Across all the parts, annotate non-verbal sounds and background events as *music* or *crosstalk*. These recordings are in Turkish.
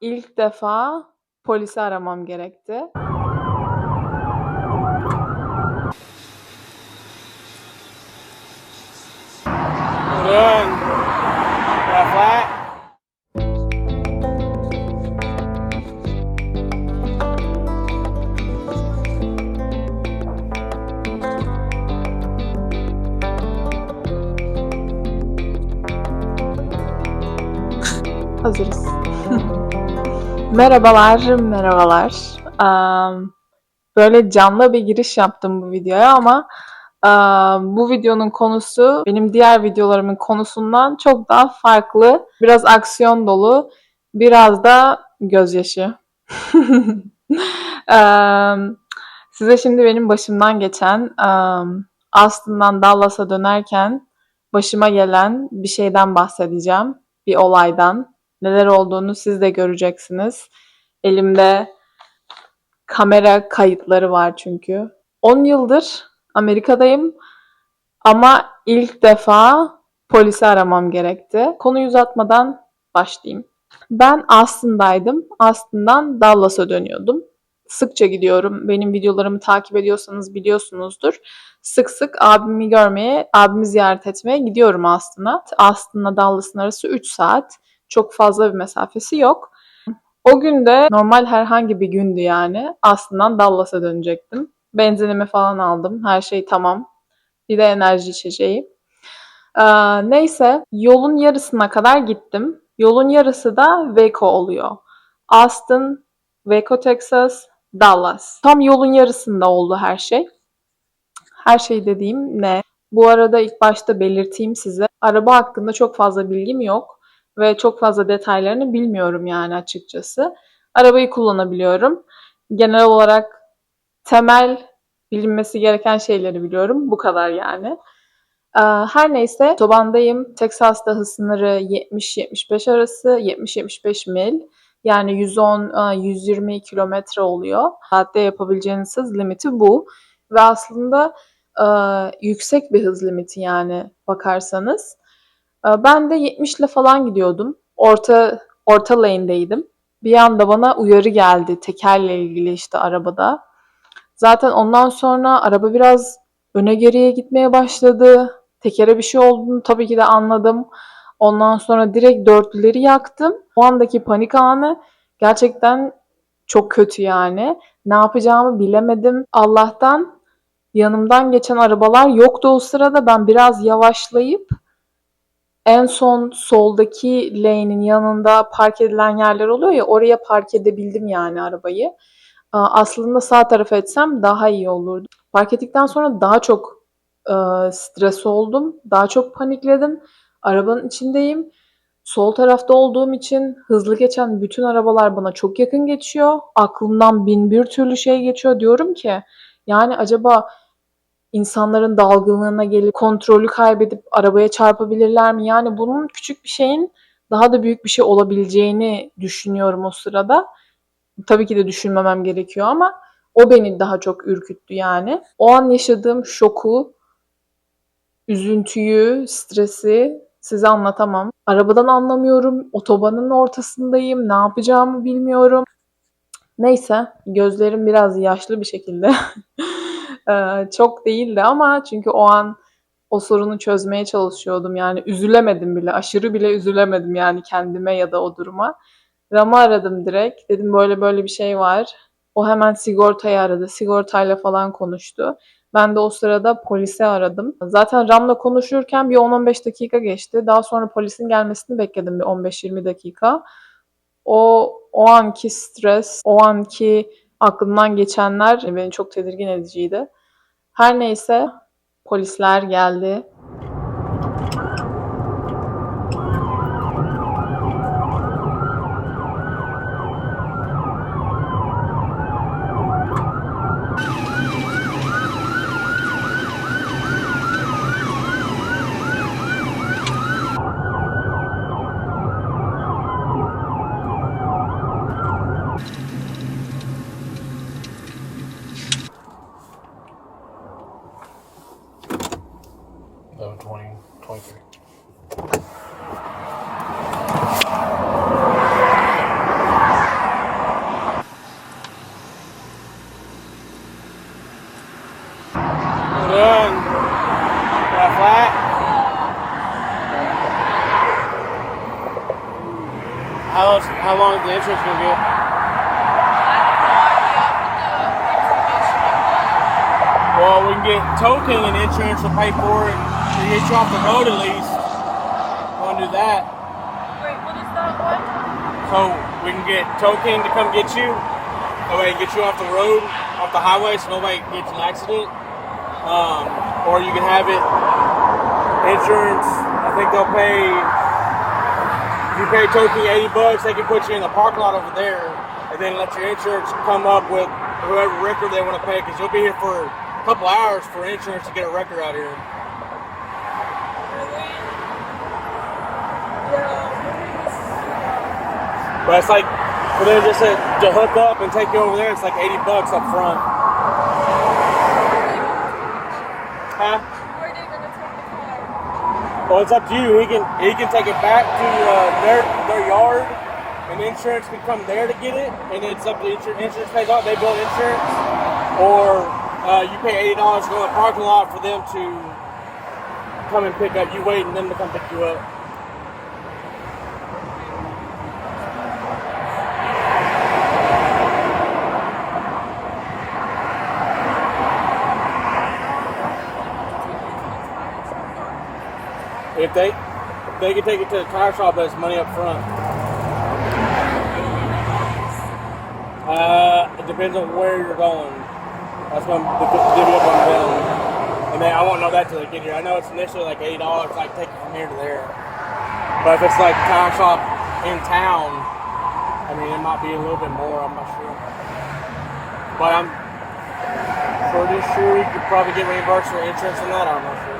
ilk defa polisi aramam gerekti. Hazırız. *laughs* merhabalar, merhabalar. Böyle canlı bir giriş yaptım bu videoya ama am, bu videonun konusu benim diğer videolarımın konusundan çok daha farklı. Biraz aksiyon dolu, biraz da gözyaşı. *laughs* Size şimdi benim başımdan geçen, am, Austin'dan Dallas'a dönerken başıma gelen bir şeyden bahsedeceğim. Bir olaydan. Neler olduğunu siz de göreceksiniz. Elimde kamera kayıtları var çünkü. 10 yıldır Amerika'dayım ama ilk defa polisi aramam gerekti. Konuyu uzatmadan başlayayım. Ben Austin'daydım. Austin'dan Dallas'a dönüyordum. Sıkça gidiyorum. Benim videolarımı takip ediyorsanız biliyorsunuzdur. Sık sık abimi görmeye, abimi ziyaret etmeye gidiyorum Austin'a. Austin'la Dallas'ın arası 3 saat. Çok fazla bir mesafesi yok. O gün de normal herhangi bir gündü yani. Aslında Dallas'a dönecektim. Benzinimi falan aldım. Her şey tamam. Bir de enerji içeceği. Ee, neyse yolun yarısına kadar gittim. Yolun yarısı da Waco oluyor. Austin, Waco, Texas, Dallas. Tam yolun yarısında oldu her şey. Her şey dediğim ne? Bu arada ilk başta belirteyim size. Araba hakkında çok fazla bilgim yok ve çok fazla detaylarını bilmiyorum yani açıkçası. Arabayı kullanabiliyorum. Genel olarak temel bilinmesi gereken şeyleri biliyorum. Bu kadar yani. Ee, Her neyse otobandayım. Texas'ta hız sınırı 70-75 arası, 70-75 mil. Yani 110-120 kilometre oluyor. Saatte yapabileceğiniz hız limiti bu. Ve aslında e, yüksek bir hız limiti yani bakarsanız. E, Ben de 70 ile falan gidiyordum. Orta orta lane'deydim. Bir anda bana uyarı geldi tekerle ilgili işte arabada. Zaten ondan sonra araba biraz öne geriye gitmeye başladı. Tekere bir şey olduğunu tabii ki de anladım. Ondan sonra direkt dörtlüleri yaktım. O andaki panik anı gerçekten çok kötü yani. Ne yapacağımı bilemedim. Allah'tan yanımdan geçen arabalar yoktu o sırada. Ben biraz yavaşlayıp en son soldaki lane'in yanında park edilen yerler oluyor ya oraya park edebildim yani arabayı. Aslında sağ tarafa etsem daha iyi olurdu. Park ettikten sonra daha çok e, stres oldum. Daha çok panikledim. Arabanın içindeyim. Sol tarafta olduğum için hızlı geçen bütün arabalar bana çok yakın geçiyor. Aklımdan bin bir türlü şey geçiyor. Diyorum ki yani acaba insanların dalgınlığına gelip kontrolü kaybedip arabaya çarpabilirler mi? Yani bunun küçük bir şeyin daha da büyük bir şey olabileceğini düşünüyorum o sırada. Tabii ki de düşünmemem gerekiyor ama o beni daha çok ürküttü yani. O an yaşadığım şoku, üzüntüyü, stresi size anlatamam. Arabadan anlamıyorum, otobanın ortasındayım, ne yapacağımı bilmiyorum. Neyse, gözlerim biraz yaşlı bir şekilde. *laughs* Ee, Çok değildi ama çünkü o an o sorunu çözmeye çalışıyordum. Yani üzülemedim bile, aşırı bile üzülemedim yani kendime ya da o duruma. Ram'ı aradım direkt. Dedim böyle böyle bir şey var. O hemen sigortayı aradı. Sigortayla falan konuştu. Ben de o sırada polisi aradım. Zaten Ram'la konuşurken bir 10-15 dakika geçti. Daha sonra polisin gelmesini bekledim bir 15-20 dakika. O o anki stres, o anki aklımdan geçenler beni çok tedirgin ediciydi. Her neyse polisler geldi. 11, 20, 23. How, how long is the insurance going to be? Well, we can get token and insurance to pay for it to get you off the road at least. Want to do that? Wait, what is that one? So we can get token to come get you. That way, get you off the road, off the highway, so nobody gets an accident. Um, or you can have it insurance. I think they'll pay. If you pay token eighty bucks, they can put you in the parking lot over there, and then let your insurance come up with whoever record they want to pay. Because you'll be here for a couple hours for insurance to get a record out here. But it's like for them just to, to hook up and take you over there, it's like eighty bucks up front. Huh? Well, it's up to you. He can he can take it back to uh, their their yard, and insurance can come there to get it, and it's up to insurance. Insurance pays off. They build insurance, or uh, you pay eighty dollars to go in the parking lot for them to come and pick up. You wait and them to come pick you up. If they they can take it to the tire shop, that's money up front. Uh, it depends on where you're going. That's going to divvy up on them. And then I won't know that till they get here. I know it's initially like eighty dollars, like take it from here to there. But if it's like tire shop in town, I mean it might be a little bit more. I'm not sure. But I'm pretty sure you could probably get reimbursed for insurance on that. I'm not sure.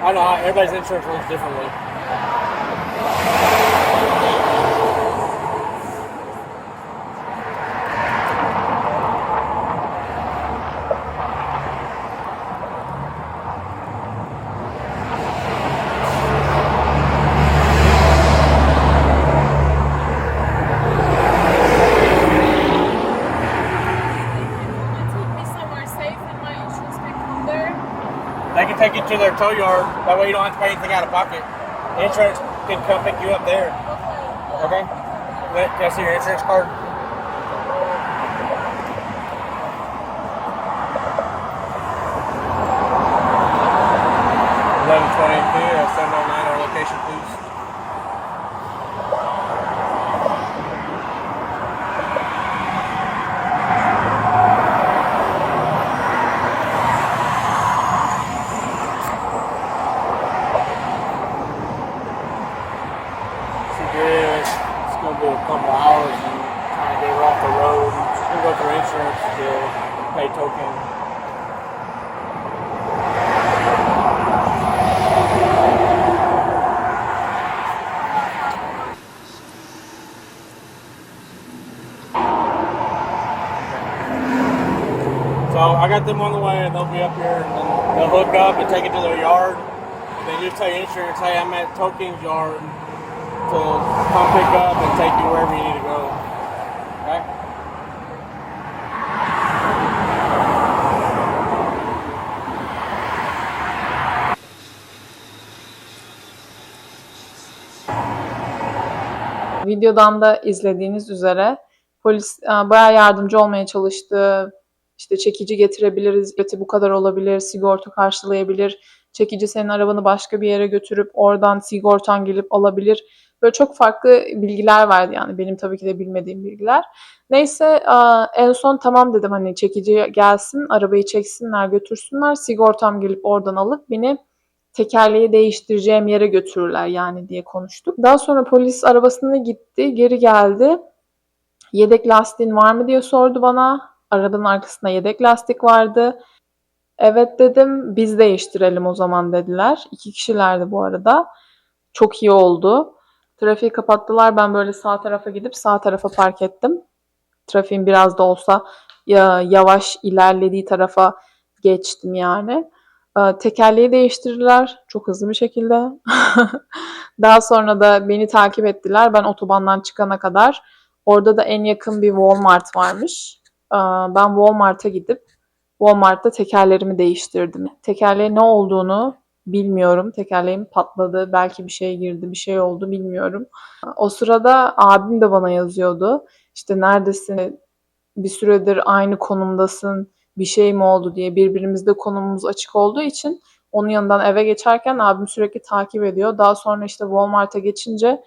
I don't know. Everybody's insurance works differently. To their tow yard. That way you don't have to pay anything out of pocket. Insurance can come pick you up there. Okay. Let- Can I see your insurance card? So I got them on the way and they'll be up here and they'll hook up and take it to their yard. And then just tell insurance, hey, I'm at Token's yard to come pick up and take you wherever you need to go. Okay? Videodan da izlediğiniz üzere polis bayağı yardımcı olmaya çalıştı. İşte çekici getirebiliriz, ücreti bu kadar olabilir, sigorta karşılayabilir. Çekici senin arabanı başka bir yere götürüp oradan sigortan gelip alabilir. Böyle çok farklı bilgiler verdi yani benim tabii ki de bilmediğim bilgiler. Neyse en son tamam dedim hani çekici gelsin, arabayı çeksinler, götürsünler. Sigortam gelip oradan alıp beni tekerleği değiştireceğim yere götürürler yani diye konuştuk. Daha sonra polis arabasına gitti, geri geldi. Yedek lastiğin var mı diye sordu bana. Arabanın arkasında yedek lastik vardı. Evet dedim, biz değiştirelim o zaman dediler. İki kişilerdi bu arada. Çok iyi oldu. Trafiği kapattılar. Ben böyle sağ tarafa gidip sağ tarafa park ettim. Trafiğin biraz da olsa ya yavaş ilerlediği tarafa geçtim yani. Ee, Tekerleği değiştirdiler çok hızlı bir şekilde. *laughs* Daha sonra da beni takip ettiler. Ben otobandan çıkana kadar. Orada da en yakın bir Walmart varmış. Ben Walmart'a gidip Walmart'ta tekerlerimi değiştirdim. Tekerleğe ne olduğunu Bilmiyorum. Tekerleğim patladı. Belki bir şey girdi, bir şey oldu bilmiyorum. O sırada abim de bana yazıyordu. İşte neredesin? Bir süredir aynı konumdasın. Bir şey mi oldu diye birbirimizde konumumuz açık olduğu için onun yanından eve geçerken abim sürekli takip ediyor. Daha sonra işte Walmart'a geçince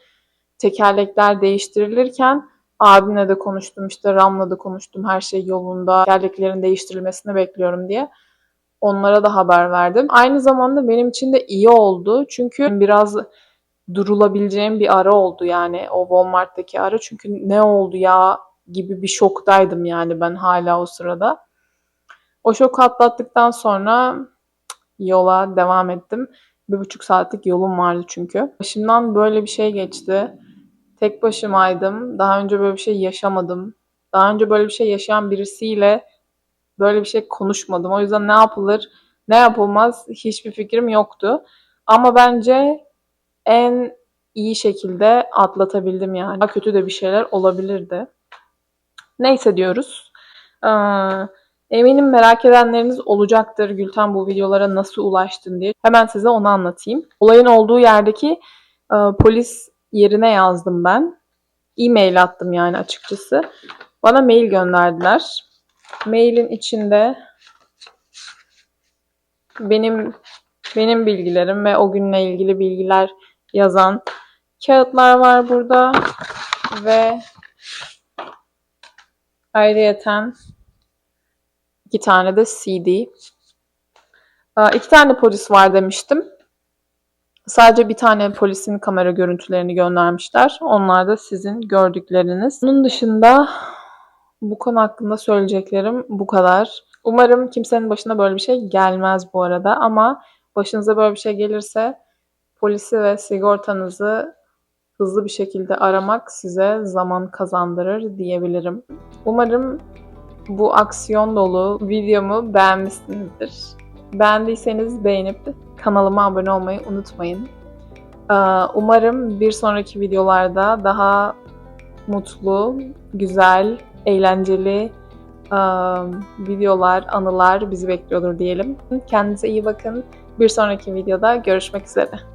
tekerlekler değiştirilirken abimle de konuştum işte Ram'la da konuştum her şey yolunda tekerleklerin değiştirilmesini bekliyorum diye onlara da haber verdim. Aynı zamanda benim için de iyi oldu çünkü biraz durulabileceğim bir ara oldu yani o Walmart'taki ara çünkü ne oldu ya gibi bir şoktaydım yani ben hala o sırada. O şoku atlattıktan sonra yola devam ettim. Bir buçuk saatlik yolum vardı çünkü. Başımdan böyle bir şey geçti. Tek başımaydım. Daha önce böyle bir şey yaşamadım. Daha önce böyle bir şey yaşayan birisiyle böyle bir şey konuşmadım. O yüzden ne yapılır, ne yapılmaz hiçbir fikrim yoktu. Ama bence en iyi şekilde atlatabildim yani. Daha kötü de bir şeyler olabilirdi. Neyse diyoruz. Ee, eminim merak edenleriniz olacaktır. Gülten bu videolara nasıl ulaştın diye. Hemen size onu anlatayım. Olayın olduğu yerdeki e, polis yerine yazdım ben. E-mail attım yani açıkçası. Bana mail gönderdiler. Mailin içinde benim benim bilgilerim ve o günle ilgili bilgiler yazan kağıtlar var burada ve ayrıyeten iki tane de CD. İki tane polis var demiştim. Sadece bir tane polisin kamera görüntülerini göndermişler. Onlar da sizin gördükleriniz. Bunun dışında bu konu hakkında söyleyeceklerim bu kadar. Umarım kimsenin başına böyle bir şey gelmez bu arada ama başınıza böyle bir şey gelirse polisi ve sigortanızı hızlı bir şekilde aramak size zaman kazandırır diyebilirim. Umarım bu aksiyon dolu videomu beğenmişsinizdir. Beğendiyseniz beğenip kanalıma abone olmayı unutmayın. Ee, Umarım bir sonraki videolarda daha mutlu, güzel, eğlenceli e, videolar, anılar bizi bekliyordur diyelim. Kendinize iyi bakın. Bir sonraki videoda görüşmek üzere.